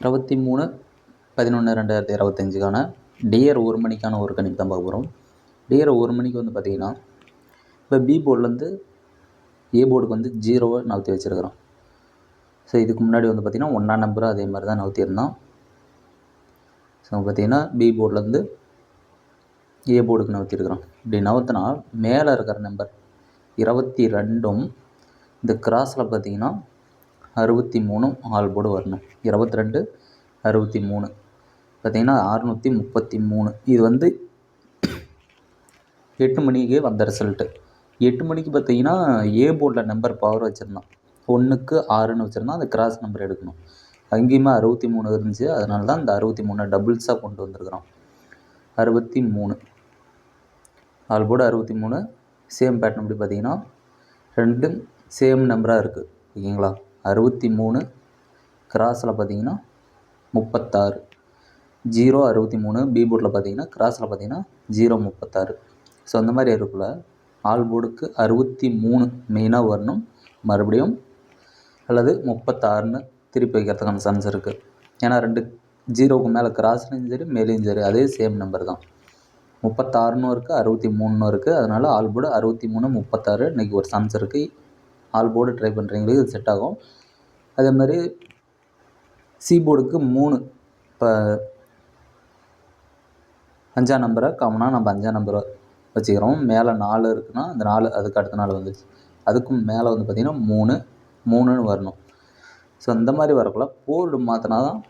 இருபத்தி மூணு பதினொன்று ரெண்டாயிரத்தி இருபத்தஞ்சுக்கான டியர் ஒரு மணிக்கான ஒரு கணிப்பு தான் பார்க்க போகிறோம் டியர் ஒரு மணிக்கு வந்து பார்த்திங்கன்னா இப்போ பி போர்ட்லேருந்து ஏ போர்டுக்கு வந்து ஜீரோவை நகர்த்தி வச்சுருக்கிறோம். ஸோ இதுக்கு முன்னாடி வந்து பார்த்திங்கன்னா ஒன்றாம் நம்பரும் அதே மாதிரி தான் நகர்த்தியிருந்தோம் ஸோ பார்த்திங்கன்னா பி போர்ட்லேருந்து ஏ போர்டுக்கு நகர்த்திருக்கிறோம் இப்படி நகர்த்தினா மேலே இருக்கிற நம்பர் இருபத்தி ரெண்டும் இந்த கிராஸில் பார்த்திங்கன்னா அறுபத்தி மூணும் ஆல் போர்டு வரணும். இருபத்தி ரெண்டு அறுபத்தி மூணு. பார்த்திங்கன்னா அறுநூற்றி முப்பத்தி மூணு. இது வந்து எட்டு மணிக்கே வந்த ரிசல்ட்டு எட்டு மணிக்கு பார்த்தீங்கன்னா ஏ போர்டில் நம்பர் பவர் வச்சுருந்தான். ஒன்றுக்கு ஆறுன்னு வச்சுருந்தா அந்த கிராஸ் நம்பர் எடுக்கணும். அங்கேயுமே அறுபத்தி மூணு இருந்துச்சு. அதனால தான் இந்த அறுபத்தி மூணு டபுள்ஸாக கொண்டு வந்திருக்கிறோம். அறுபத்தி மூணு. ஆல் போர்டு அறுபத்தி மூணு. சேம் பேட்டர்ன் அப்படி பார்த்தீங்கன்னா ரெண்டும் சேம் நம்பராக இருக்குது ஓகேங்களா? அறுபத்தி மூணு கிராஸில் பார்த்தீங்கன்னா முப்பத்தாறு. ஜீரோ அறுபத்தி மூணு பி போர்டில் பார்த்தீங்கன்னா கிராஸில் பார்த்தீங்கன்னா ஜீரோ முப்பத்தாறு. ஸோ அந்த மாதிரி இருக்குள்ள ஆல் போர்டுக்கு அறுபத்தி மூணு மெயினாக வரணும். மறுபடியும் அல்லது முப்பத்தாறுன்னு திருப்பி வைக்கிறதுக்கான சான்ஸ் இருக்குது ஏன்னா ரெண்டு ஜீரோவுக்கு மேலே கிராஸ்லேயும் சரி மேலேயும் சரி அதே சேம் நம்பர் தான். முப்பத்தாறுன்னு இருக்குது அறுபத்தி மூணுன்னு இருக்குது அதனால் ஆல் போர்டு அறுபத்தி மூணு முப்பத்தாறு இன்றைக்கி ஒரு சான்ஸ் இருக்குது ஆல் போர்டு ட்ரை பண்ணுறீங்களுக்கு இது செட் ஆகும். அதே மாதிரி சி போர்டுக்கு மூணு இப்போ அஞ்சாம் நம்பரை காமனாக நம்ம அஞ்சாம் நம்பரை வச்சுக்கிறோம். மேலே நாலு இருக்குன்னா அந்த நாலு அதுக்கு அடுத்த நாள் வந்துச்சு அதுக்கும் மேலே வந்து பார்த்திங்கன்னா மூணு மூணுன்னு வரணும். ஸோ இந்த மாதிரி வரக்குள்ள போர்டு மாற்றினா தான்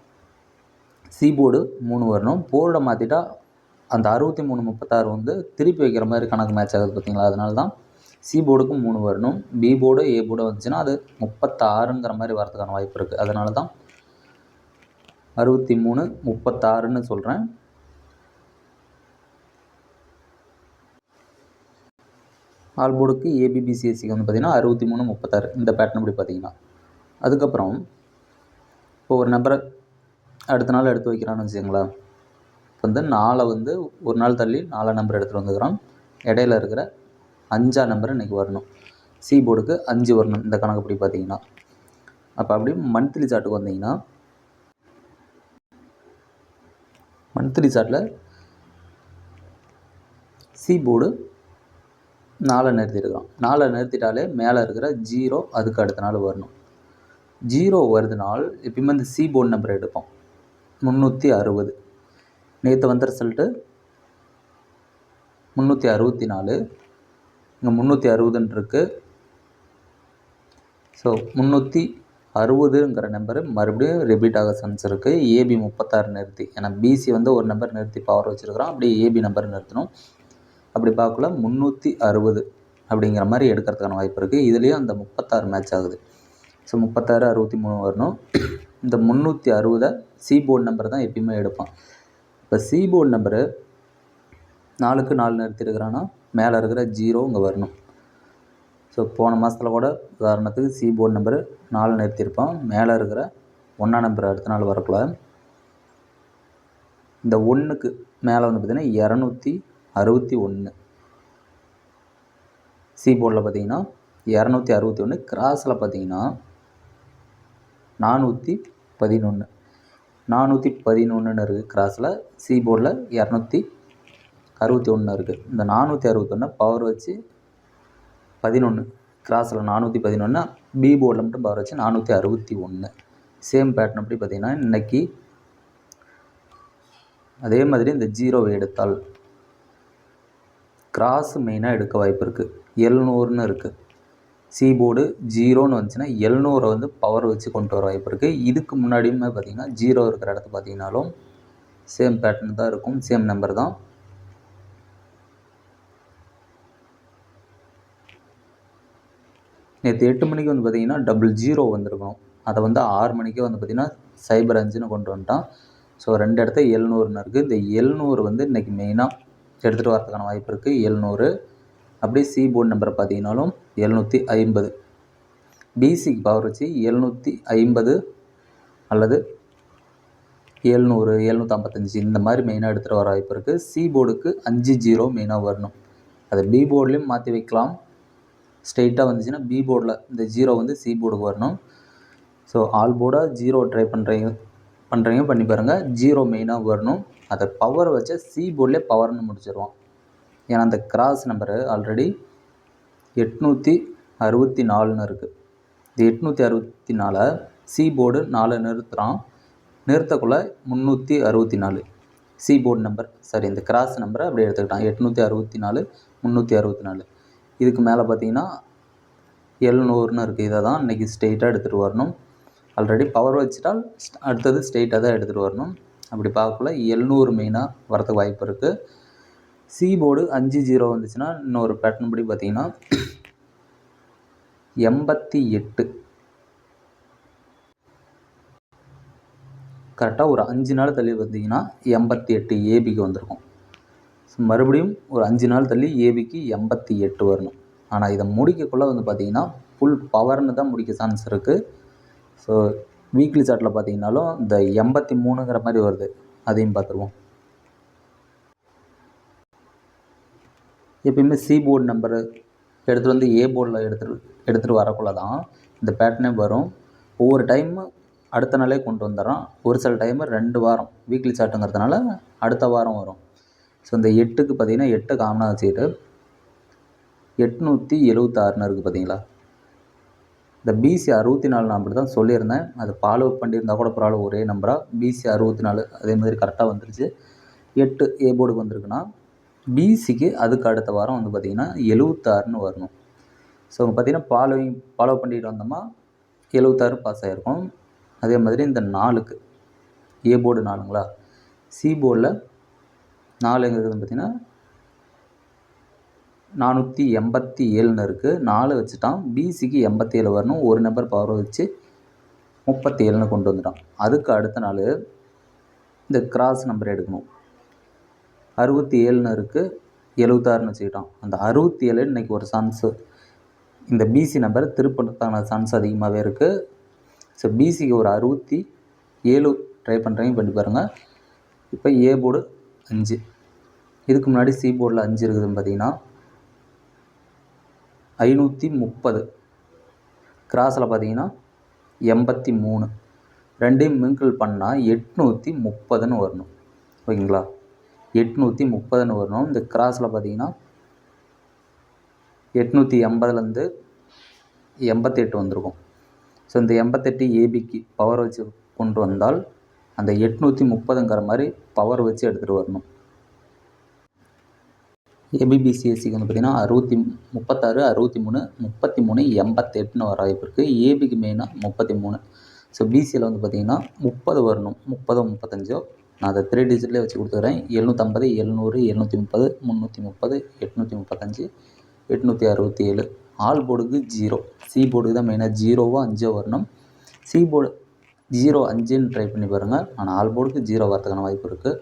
சி போர்டு மூணு வரணும். போர்டை மாற்றிட்டா அந்த அறுபத்தி மூணு முப்பத்தாறு வந்து திருப்பி வைக்கிற மாதிரி கணக்கு மேட்ச் ஆகுது பார்த்தீங்களா அதனால தான் சி போர்டுக்கும் மூணு வரணும். பி போர்டு ஏ போர்டு வந்துச்சுன்னா அது முப்பத்தாறுங்கிற மாதிரி வரதுக்கான வாய்ப்பு இருக்குது அதனால தான் அறுபத்தி மூணு முப்பத்தாறுன்னு சொல்கிறேன் ஆல் போர்டுக்கு ஏபிபிசிஎஸ்சிக்கு வந்து பார்த்திங்கன்னா அறுபத்தி மூணு முப்பத்தாறு. இந்த பேட்டர்ன் இப்படி பார்த்தீங்கன்னா அதுக்கப்புறம் இப்போ ஒரு நம்பரை அடுத்த நாள் எடுத்து வைக்கிறான்னு வச்சுங்களேன் இப்போ வந்து நாளை வந்து ஒரு நாள் தள்ளி நாலு நம்பர் எடுத்துகிட்டு வந்துக்கிறோம் இடையில இருக்கிற அஞ்சாம் நம்பர் இன்றைக்கி வரணும். சி போர்டுக்கு அஞ்சு வரணும் இந்த கணக்கு அப்படி பார்த்தீங்கன்னா. அப்போ அப்படியே மந்த்லி சார்ட்டுக்கு வந்தீங்கன்னா மந்த்லி சார்ட்டில் சி போர்டு நாலை நிறுத்திருக்கிறோம் நாலை நிறுத்திட்டாலே மேலே இருக்கிற ஜீரோ அதுக்கு அடுத்த நாள் வரணும். ஜீரோ வருதுனால் எப்பயுமே இந்த சி போர்டு நம்பர் எடுப்போம். முந்நூற்றி அறுபது. நேற்று வந்த ரிசல்ட்டு முந்நூற்றி அறுபத்தி நாலு. இங்கே முந்நூற்றி அறுபதுன்னு இருக்குது ஸோ முந்நூற்றி அறுபதுங்கிற நம்பரு மறுபடியும் ரிப்பீட் ஆக சான்ஸ் இருக்குது ஏபி முப்பத்தாறு நிறுத்தி. ஏன்னா பிசி வந்து ஒரு நம்பர் நிறுத்தி பவர் வச்சுருக்கிறோம். அப்படியே ஏபி நம்பர் நிறுத்தணும். அப்படி பார்க்கல முந்நூற்றி அறுபது அப்படிங்கிற மாதிரி எடுக்கிறதுக்கான வாய்ப்பு இருக்குது இதுலேயும் அந்த முப்பத்தாறு மேட்ச் ஆகுது. ஸோ முப்பத்தாறு அறுபத்தி மூணு வரணும். இந்த முந்நூற்றி அறுபதை சி போர்டு நம்பர் தான் எப்பயுமே எடுப்பான் இப்போ சி போர்டு நம்பரு நாலுக்கு நாலு நிறுத்திருக்கிறான்னா மேலே இருக்கிற ஜீரோ இங்கே வரணும். ஸோ போன மாதத்தில் கூட உதாரணத்துக்கு சி போர்டு நம்பரு நாலு நிறுத்தியிருப்பான் மேலே இருக்கிற ஒன்றா நம்பர் அடுத்த நாள் வரக்குள்ள. இந்த ஒன்றுக்கு மேலே வந்து பார்த்திங்கன்னா இரநூத்தி அறுபத்தி ஒன்று சி போர்டில் பார்த்தீங்கன்னா இரநூத்தி அறுபத்தி ஒன்று கிராஸில் பார்த்தீங்கன்னா நானூற்றி பதினொன்று நானூற்றி பதினொன்றுன்னு இருக்குது கிராஸில் சி போர்டில் இரநூத்தி அறுபத்தி ஒன்று இருக்குது இந்த நானூற்றி அறுபத்தொன்று பவர் வச்சு பதினொன்று கிராஸில் நானூற்றி பதினொன்று பி போர்டில் மட்டும் பவர் வச்சு நானூற்றி அறுபத்தி ஒன்று சேம் பேட்டர்ன் அப்படி பார்த்தீங்கன்னா இன்றைக்கி அதே மாதிரி இந்த ஜீரோவை எடுத்தால் கிராஸ் மெயினாக எடுக்க வாய்ப்பு இருக்குது எழுநூறுன்னு இருக்குது சி போர்டு ஜீரோன்னு வந்துச்சுன்னா எழுநூறை வந்து பவர் வச்சு கொண்டு வர வாய்ப்பு இருக்குது இதுக்கு முன்னாடியுமே பார்த்திங்கன்னா ஜீரோ இருக்கிற இடத்த பார்த்தீங்கன்னாலும் சேம் பேட்டர்ன் தான் இருக்கும். சேம் நம்பர் தான். நேற்று எட்டு மணிக்கு வந்து பார்த்திங்கன்னா டபுள் ஜீரோ வந்திருக்கும் அதை வந்து ஆறு மணிக்கே வந்து பார்த்திங்கன்னா சைபர் அஞ்சுன்னு கொண்டு வந்துட்டான். ஸோ ரெண்டு இடத்த எழுநூறுன்னு இருக்குது இந்த எழுநூறு வந்து இன்றைக்கி மெயினாக எடுத்துகிட்டு வரதுக்கான வாய்ப்பு இருக்குது எழுநூறு. அப்படியே சி போர்டு நம்பர் பார்த்தீங்கன்னாலும் எழுநூற்றி ஐம்பது பிசிக்கு பவர் வச்சு எழுநூற்றி ஐம்பது அல்லது எழுநூறு எழுநூற்றி ஐம்பத்தஞ்சு இந்த மாதிரி மெயினாக எடுத்துகிட்டு வர வாய்ப்பு இருக்குது சி போர்டுக்கு அஞ்சு ஜீரோ மெயினாக வரணும். அதை பி போர்ட்லேயும் மாற்றி வைக்கலாம். ஸ்ட்ரெயிட்டாக வந்துச்சுன்னா பி போர்டில் இந்த ஜீரோ வந்து சி போர்டுக்கு வரணும். ஸோ ஆல் போர்டாக ஜீரோ ட்ரை பண்ணுறீங்க பண்ணுறீங்க பண்ணி பாருங்கள் ஜீரோ மெயினாக வரணும். அதை பவர் வச்சா சி போர்டிலே பவர்னு முடிச்சிருவோம். ஏன்னா அந்த கிராஸ் நம்பரு ஆல்ரெடி எட்நூற்றி அறுபத்தி நாலுன்னு இருக்குது இந்த எட்நூற்றி அறுபத்தி நாலை சி போர்டு நாலு நிறுத்துகிறான் நிறுத்தக்குள்ளே முந்நூற்றி அறுபத்தி நாலு சி போர்டு நம்பர் சரி இந்த கிராஸ் நம்பரை அப்படியே எடுத்துக்கிட்டான். எட்நூற்றி அறுபத்தி நாலு முந்நூற்றி அறுபத்தி நாலு. இதுக்கு மேலே பார்த்தீங்கன்னா எழுநூறுன்னு இருக்குது இதை தான் இன்றைக்கி ஸ்ட்ரெயிட்டாக எடுத்துகிட்டு வரணும். ஆல்ரெடி பவர் வச்சுட்டால் அடுத்தது ஸ்ட்ரெயிட்டாக தான் எடுத்துகிட்டு வரணும். அப்படி பார்க்கக்குள்ள எழுநூறு மெயினாக வரதுக்கு வாய்ப்பு இருக்குது சி போர்டு அஞ்சு ஜீரோ வந்துச்சுன்னா இன்னொரு பேட்டர்ன் படி பார்த்தீங்கன்னா எண்பத்தி எட்டு. கரெக்டாக ஒரு அஞ்சு நாள் தள்ளி பார்த்தீங்கன்னா எண்பத்தி எட்டு ஏபிக்கு வந்திருக்கும். மறுபடியும் ஒரு அஞ்சு நாள் தள்ளி ஏபிக்கு எண்பத்தி எட்டு வரணும். ஆனால் இதை முடிக்கக்குள்ளே வந்து பார்த்தீங்கன்னா ஃபுல் பவர்னு தான் முடிக்க சான்ஸ் இருக்குது ஸோ வீக்லி சார்ட்டில் பார்த்தீங்கன்னாலும் இந்த எண்பத்தி மூணுங்கிற மாதிரி வருது. அதையும் பார்த்துருவோம் எப்பயுமே சி போர்டு நம்பரு எடுத்துகிட்டு வந்து ஏ போர்டில் எடுத்துகிட்டு எடுத்துகிட்டு வரக்குள்ள தான் இந்த பேட்டர்னே வரும். ஒவ்வொரு டைமு அடுத்த நாளே கொண்டு வந்துடுறான். ஒரு சில டைமு ரெண்டு வாரம். வீக்லி சார்ட்டுங்கிறதுனால அடுத்த வாரம் வரும். ஸோ இந்த எட்டுக்கு பார்த்தீங்கன்னா எட்டு காமனாக வச்சுக்கிட்டு எட்நூற்றி எழுவத்தாறுன்னு இருக்குது பார்த்தீங்களா? இந்த பிசி அறுபத்தி நாலு நான் அப்படி தான் சொல்லியிருந்தேன். அது ஃபாலோ பண்ணியிருந்தால் கூட பரவாயில்ல ஒரே நம்பராக பிசி அறுபத்தி நாலு அதே மாதிரி கரெக்டாக வந்துருச்சு. எட்டு ஏ போர்டுக்கு வந்திருக்குன்னா பிசிக்கு அதுக்கு அடுத்த வாரம் வந்து பார்த்திங்கன்னா எழுவத்தாறுன்னு வரணும். ஸோ பார்த்தீங்கன்னா ஃபாலோவிங் ஃபாலோ பண்ணிட்டு வந்தோமா எழுவத்தாறு பாஸ் ஆகிருக்கும் அதே மாதிரி இந்த நாலுக்கு ஏ போர்டு நாலுங்களா? சி போர்டில் நாலு எங்கே பார்த்தீங்கன்னா நானூற்றி எண்பத்தி ஏழுன்னு இருக்குது நாலு வச்சுட்டான். பிசிக்கு எண்பத்தி ஏழு வரணும். ஒரு நம்பர் பவர் வச்சு முப்பத்தி ஏழுன்னு கொண்டு வந்துட்டான். அதுக்கு அடுத்த நாள் இந்த கிராஸ் நம்பர் எடுக்கணும். அறுபத்தி ஏழுன்னு இருக்குது எழுபத்தாறுன்னு வச்சுக்கிட்டான். அந்த அறுபத்தி ஏழு இன்றைக்கி ஒரு சான்ஸு இந்த பிசி நம்பர் திருப்பறதுக்கான சான்ஸ் அதிகமாகவே இருக்குது ஸோ பிசிக்கு ஒரு அறுபத்தி ஏழு ட்ரை பண்ணுறீங்க பண்ணி பாருங்கள் இப்போ ஏ போர்டு அஞ்சு. இதுக்கு முன்னாடி சி போர்டில் அஞ்சு இருக்குதுன்னு பார்த்தீங்கன்னா ஐநூற்றி முப்பது. கிராஸில் பார்த்தீங்கன்னா எண்பத்தி மூணு. ரெண்டையும் மிங்கிள் பண்ணால் எட்நூற்றி முப்பதுன்னு வரணும். ஓகேங்களா? எட்நூற்றி முப்பதுன்னு வரணும். இந்த கிராஸில் பார்த்தீங்கன்னா எட்நூற்றி எண்பதுலேருந்து எண்பத்தெட்டு வந்திருக்கும். ஸோ இந்த எண்பத்தெட்டு ஏபிக்கு பவர் வச்சு கொண்டு வந்தால் அந்த எட்நூற்றி முப்பதுங்கிற மாதிரி பவர் வச்சு எடுத்துகிட்டு வரணும். ஏபிபிசிஎஸ்சிக்கு வந்து பார்த்திங்கன்னா அறுபத்தி முப்பத்தாறு அறுபத்தி மூணு முப்பத்தி மூணு எண்பத்தெட்டுன்னு வர வாய்ப்பு இருக்குது ஏபிக்கு மெயினாக முப்பத்தி மூணு ஸோ பிசியில் வந்து பார்த்திங்கன்னா முப்பது வரணும். முப்பதோ முப்பத்தஞ்சோ? நான் அதை த்ரீ டிஜிட்லேயே வச்சு கொடுத்துக்கிறேன் எழுநூற்றம்பது எழுநூறு எழுநூற்றி முப்பது முந்நூற்றி முப்பது எட்நூற்றி முப்பத்தஞ்சு எட்நூற்றி அறுபத்தி ஏழு ஆல் போர்டுக்கு ஜீரோ சி போர்டுக்கு தான் மெயினாக ஜீரோவோ அஞ்சோ வரணும். சி போர்டு ஜீரோ அஞ்சுன்னு ட்ரை பண்ணி பாருங்கள் ஆனால் ஆல் போர்டுக்கு ஜீரோ வரதுக்கான வாய்ப்பு இருக்குது